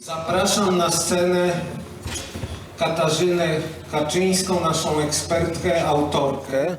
Zapraszam na scenę Katarzynę Kaczyńską, naszą ekspertkę, autorkę,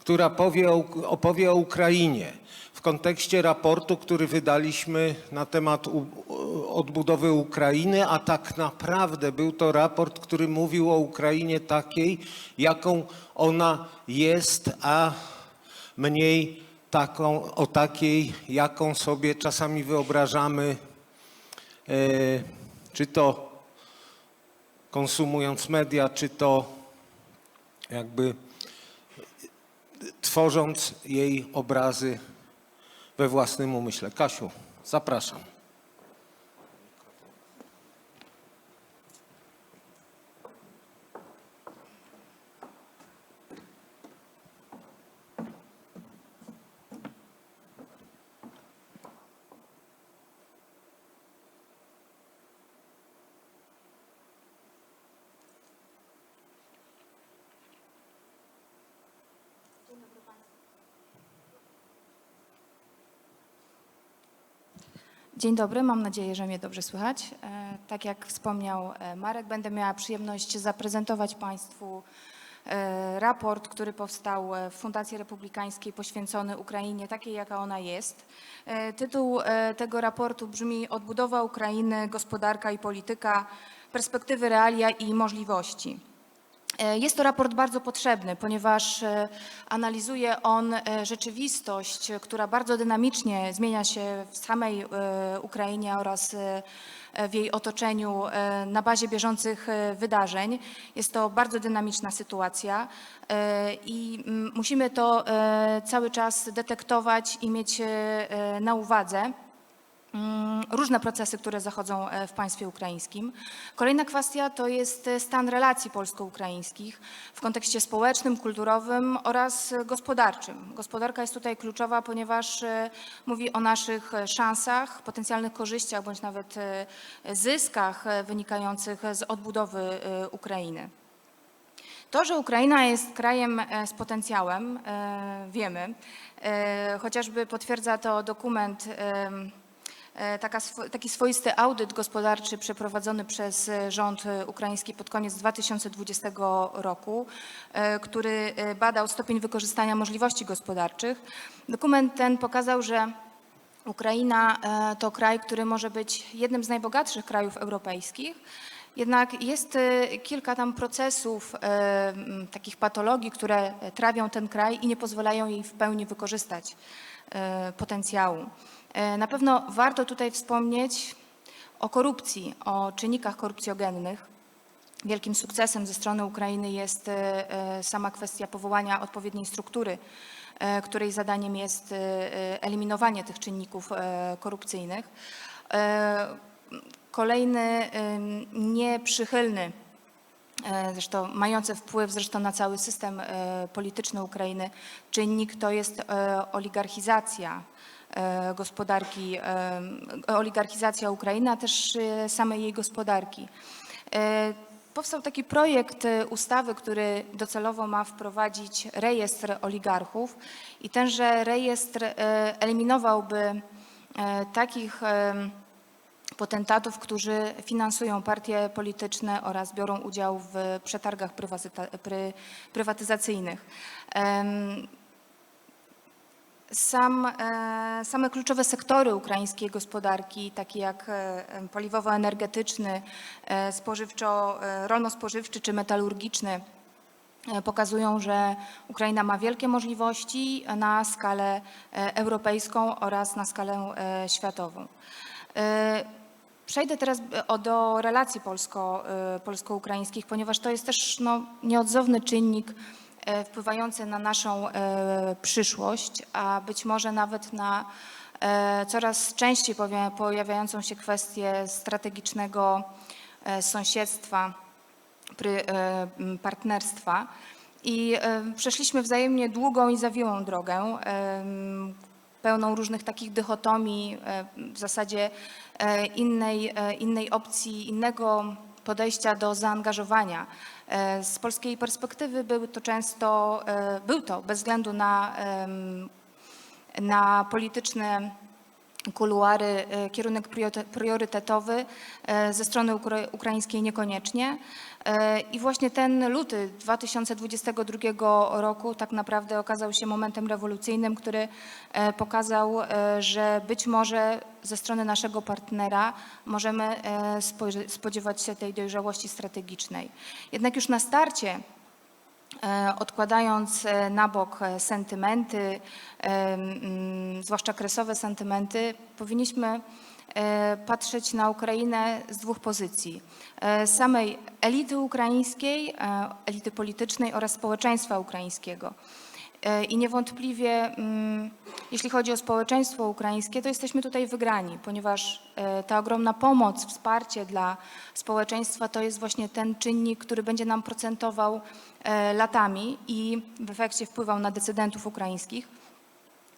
która powie opowie o Ukrainie w kontekście raportu, który wydaliśmy na temat odbudowy Ukrainy, a tak naprawdę był to raport, który mówił o Ukrainie takiej, jaką ona jest, a mniej taką, o takiej, jaką sobie czasami wyobrażamy e, czy to konsumując media, czy to jakby tworząc jej obrazy we własnym umyśle. Kasiu, zapraszam. Dzień dobry, mam nadzieję, że mnie dobrze słychać. E, Tak jak wspomniał e, Marek, będę miała przyjemność zaprezentować Państwu e, raport, który powstał w Fundacji Republikańskiej poświęcony Ukrainie takiej, jaka ona jest. Tytuł tego raportu brzmi Odbudowa Ukrainy, gospodarka i polityka, perspektywy, realia i możliwości. E, Jest to raport bardzo potrzebny, ponieważ e, analizuje on e, rzeczywistość, która bardzo dynamicznie zmienia się w samej Ukrainie oraz w jej otoczeniu na bazie bieżących wydarzeń. Jest to bardzo dynamiczna sytuacja i musimy to cały czas detektować i mieć na uwadze różne procesy, które zachodzą e, w państwie ukraińskim. Kolejna kwestia to jest e, stan relacji polsko-ukraińskich w kontekście społecznym, kulturowym oraz e, gospodarczym. Gospodarka jest tutaj kluczowa, ponieważ mówi o naszych szansach, potencjalnych korzyściach bądź nawet zyskach wynikających z odbudowy Ukrainy. To, że Ukraina jest krajem z potencjałem, wiemy. Chociażby potwierdza to dokument, taka, swo- taki swoisty audyt gospodarczy przeprowadzony przez e, rząd e, ukraiński pod koniec 2020 roku, e, który e, badał stopień wykorzystania możliwości gospodarczych. Dokument ten pokazał, że Ukraina e, to kraj, który może być jednym z najbogatszych krajów europejskich. Jednak jest e, kilka tam procesów, e, takich patologii, które trawią ten kraj i nie pozwalają jej w pełni wykorzystać e, potencjału. E, Na pewno warto tutaj wspomnieć o korupcji, o czynnikach korupcjogennych. Wielkim sukcesem ze strony Ukrainy jest e, e, sama kwestia powołania odpowiedniej struktury, e, której zadaniem jest e, e, eliminowanie tych czynników e, korupcyjnych. E, Kolejny nieprzychylny, e, zresztą mający wpływ zresztą na cały system e, polityczny Ukrainy, czynnik to jest e, oligarchizacja e, gospodarki, e, oligarchizacja Ukrainy, a też e, samej jej gospodarki. E, Powstał taki projekt e, ustawy, który docelowo ma wprowadzić rejestr oligarchów i tenże rejestr e, eliminowałby e, takich potentatów, którzy finansują partie polityczne oraz biorą udział w przetargach prywatyzacyjnych. Sam, e, same kluczowe sektory ukraińskiej gospodarki, takie jak e, paliwowo-energetyczny, e, spożywczo, rolno-spożywczy czy metalurgiczny, pokazują, że Ukraina ma wielkie możliwości na skalę europejską oraz na skalę światową. Przejdę teraz e, do relacji polsko, e, polsko-ukraińskich, ponieważ to jest też no, nieodzowny czynnik e, wpływający na naszą przyszłość, a być może nawet na coraz częściej pojawiającą się kwestię strategicznego sąsiedztwa, partnerstwa. I przeszliśmy wzajemnie długą i zawiłą drogę, pełną różnych takich dychotomii, e, w zasadzie e, innej, e, innej opcji, innego podejścia do zaangażowania. Z polskiej perspektywy był to często, był to bez względu na, na polityczne kuluary, e, kierunek prioryte- priorytetowy, e, ze strony ukra- ukraińskiej niekoniecznie. E, I właśnie ten luty 2022 roku tak naprawdę okazał się momentem rewolucyjnym, który pokazał, że być może ze strony naszego partnera możemy spodziewać się tej dojrzałości strategicznej. Jednak już na starcie odkładając e, na bok e, sentymenty, e, zwłaszcza kresowe sentymenty, powinniśmy e, patrzeć na Ukrainę z dwóch pozycji. E, Samej elity ukraińskiej, e, elity politycznej oraz społeczeństwa ukraińskiego. E, I niewątpliwie, mm, jeśli chodzi o społeczeństwo ukraińskie, to jesteśmy tutaj wygrani, ponieważ e, ta ogromna pomoc, wsparcie dla społeczeństwa to jest właśnie ten czynnik, który będzie nam procentował e, latami i w efekcie wpływał na decydentów ukraińskich.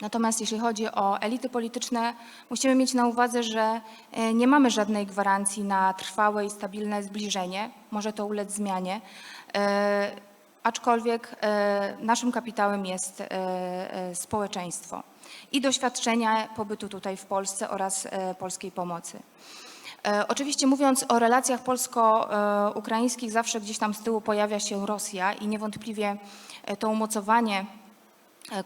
Natomiast jeśli chodzi o elity polityczne, musimy mieć na uwadze, że nie mamy żadnej gwarancji na trwałe i stabilne zbliżenie. Może to ulec zmianie. Aczkolwiek e, naszym kapitałem jest e, e, społeczeństwo i doświadczenia pobytu tutaj w Polsce oraz polskiej pomocy. Oczywiście mówiąc o relacjach polsko-ukraińskich, zawsze gdzieś tam z tyłu pojawia się Rosja i niewątpliwie to umocowanie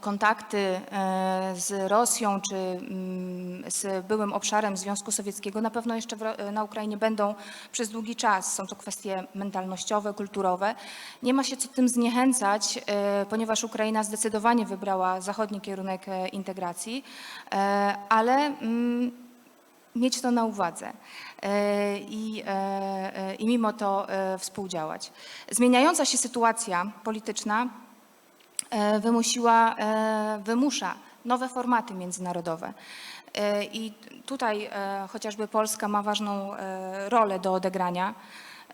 kontakty e, z Rosją czy mm, z byłym obszarem Związku Sowieckiego na pewno jeszcze na Ukrainie będą przez długi czas. Są to kwestie mentalnościowe, kulturowe. Nie ma się co tym zniechęcać, e, ponieważ Ukraina zdecydowanie wybrała zachodni kierunek e, integracji, e, ale mm, mieć to na uwadze e, i, e, e, i mimo to e, współdziałać. Zmieniająca się sytuacja polityczna e, wymusiła, e, wymusza nowe formaty międzynarodowe. E, I tutaj e, chociażby Polska ma ważną e, rolę do odegrania.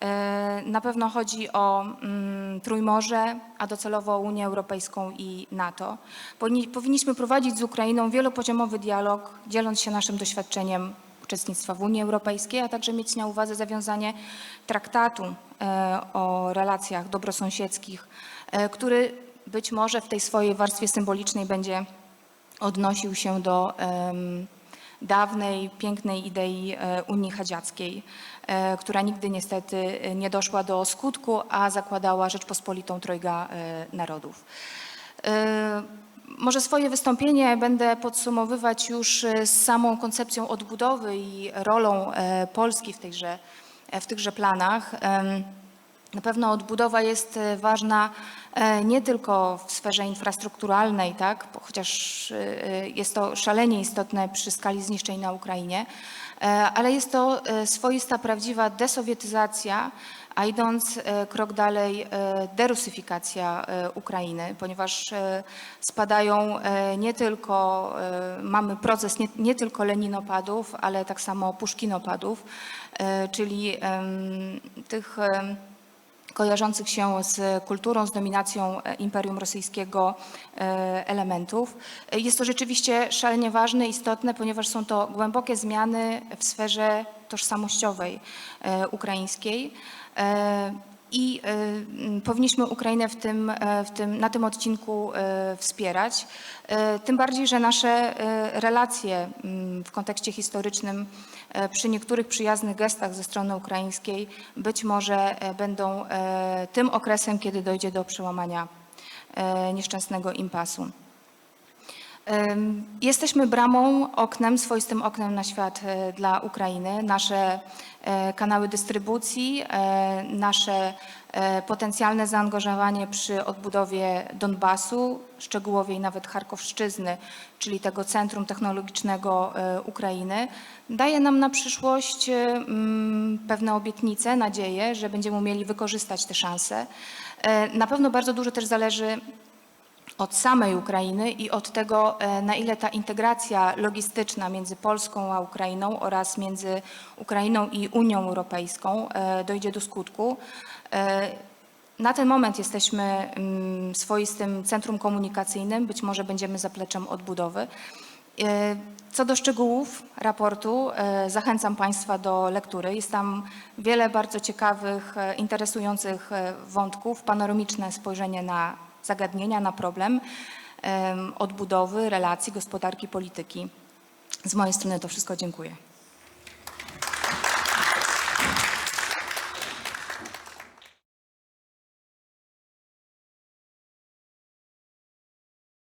E, Na pewno chodzi o mm, Trójmorze, a docelowo Unię Europejską i NATO. Powinni- Powinniśmy prowadzić z Ukrainą wielopoziomowy dialog, dzieląc się naszym doświadczeniem uczestnictwa w Unii Europejskiej, a także mieć na uwadze zawiązanie traktatu e, o relacjach dobrosąsiedzkich, e, który być może w tej swojej warstwie symbolicznej będzie odnosił się do em, dawnej, pięknej idei e, Unii Chadziackiej, e, która nigdy niestety e, nie doszła do skutku, a zakładała Rzeczpospolitą Trojga Narodów. Może swoje wystąpienie będę podsumowywać już z samą koncepcją odbudowy i rolą Polski w tychże, e, w tychże planach. Na pewno odbudowa jest e, ważna e, nie tylko w sferze infrastrukturalnej, tak, chociaż e, jest to szalenie istotne przy skali zniszczeń na Ukrainie, ale jest to swoista, prawdziwa desowietyzacja, a idąc krok dalej, derusyfikacja Ukrainy, ponieważ spadają nie tylko, mamy proces nie, nie tylko leninopadów, ale tak samo puszkinopadów, czyli tych kojarzących się z kulturą, z dominacją e, Imperium Rosyjskiego e, elementów. E, Jest to rzeczywiście szalenie ważne, istotne, ponieważ są to głębokie zmiany w sferze tożsamościowej ukraińskiej. E, I e, m, powinniśmy Ukrainę w tym, e, w tym, na tym odcinku e, wspierać. E, Tym bardziej, że nasze relacje m, w kontekście historycznym przy niektórych przyjaznych gestach ze strony ukraińskiej być może będą tym okresem, kiedy dojdzie do przełamania nieszczęsnego impasu. Jesteśmy bramą, oknem, swoistym oknem na świat e, dla Ukrainy. Nasze e, kanały dystrybucji, e, nasze potencjalne zaangażowanie przy odbudowie Donbasu, szczegółowiej nawet Charkowszczyzny, czyli tego centrum technologicznego Ukrainy, daje nam na przyszłość mm, pewne obietnice, nadzieję, że będziemy umieli wykorzystać te szanse. Na pewno bardzo dużo też zależy od samej Ukrainy i od tego, e, na ile ta integracja logistyczna między Polską a Ukrainą oraz między Ukrainą i Unią Europejską e, dojdzie do skutku. E, Na ten moment jesteśmy mm, swoistym centrum komunikacyjnym, być może będziemy zapleczem odbudowy. Co do szczegółów raportu, zachęcam Państwa do lektury. Jest tam wiele bardzo ciekawych, interesujących wątków, panoramiczne spojrzenie na zagadnienia, na problem em, odbudowy relacji gospodarki, polityki Z mojej strony to wszystko. Dziękuję.